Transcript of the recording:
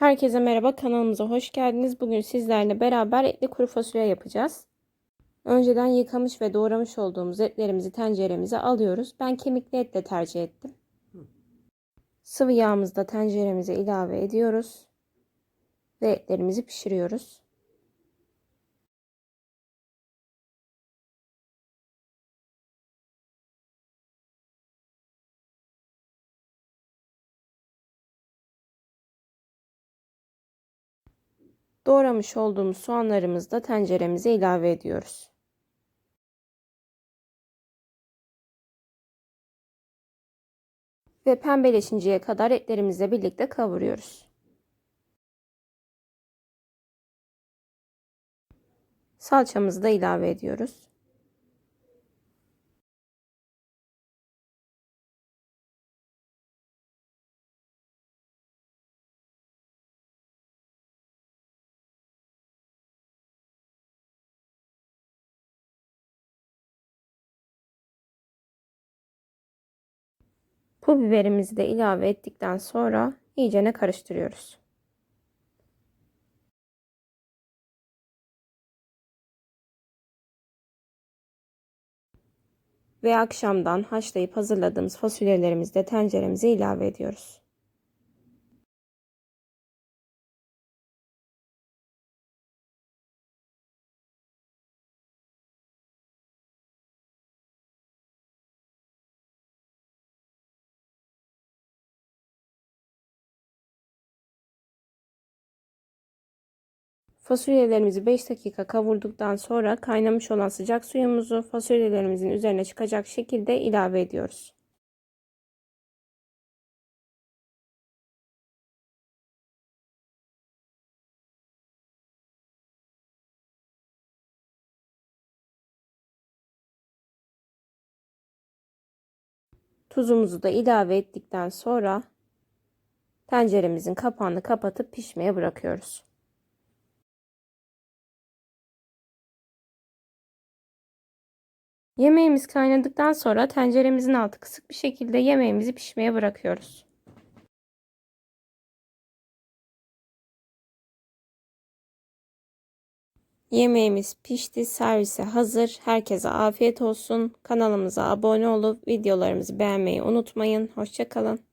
Herkese merhaba kanalımıza hoş geldiniz. Bugün sizlerle beraber etli kuru fasulye yapacağız. Önceden yıkamış ve doğramış olduğumuz etlerimizi tenceremize alıyoruz. Ben kemikli etle tercih ettim. Sıvı yağımızı da tenceremize ilave ediyoruz. Ve etlerimizi pişiriyoruz. Doğramış olduğumuz soğanlarımızı da tenceremize ilave ediyoruz. Ve pembeleşinceye kadar etlerimizle birlikte kavuruyoruz. Salçamızı da ilave ediyoruz. Pul biberimizi de ilave ettikten sonra iyicene karıştırıyoruz. Ve akşamdan haşlayıp hazırladığımız fasulyelerimizi de tenceremize ilave ediyoruz. Fasulyelerimizi 5 dakika kavurduktan sonra kaynamış olan sıcak suyumuzu fasulyelerimizin üzerine çıkacak şekilde ilave ediyoruz. Tuzumuzu da ilave ettikten sonra tenceremizin kapağını kapatıp pişmeye bırakıyoruz. Yemeğimiz kaynadıktan sonra tenceremizin altı kısık bir şekilde yemeğimizi pişmeye bırakıyoruz. Yemeğimiz pişti, servise hazır. Herkese afiyet olsun. Kanalımıza abone olup videolarımızı beğenmeyi unutmayın. Hoşçakalın.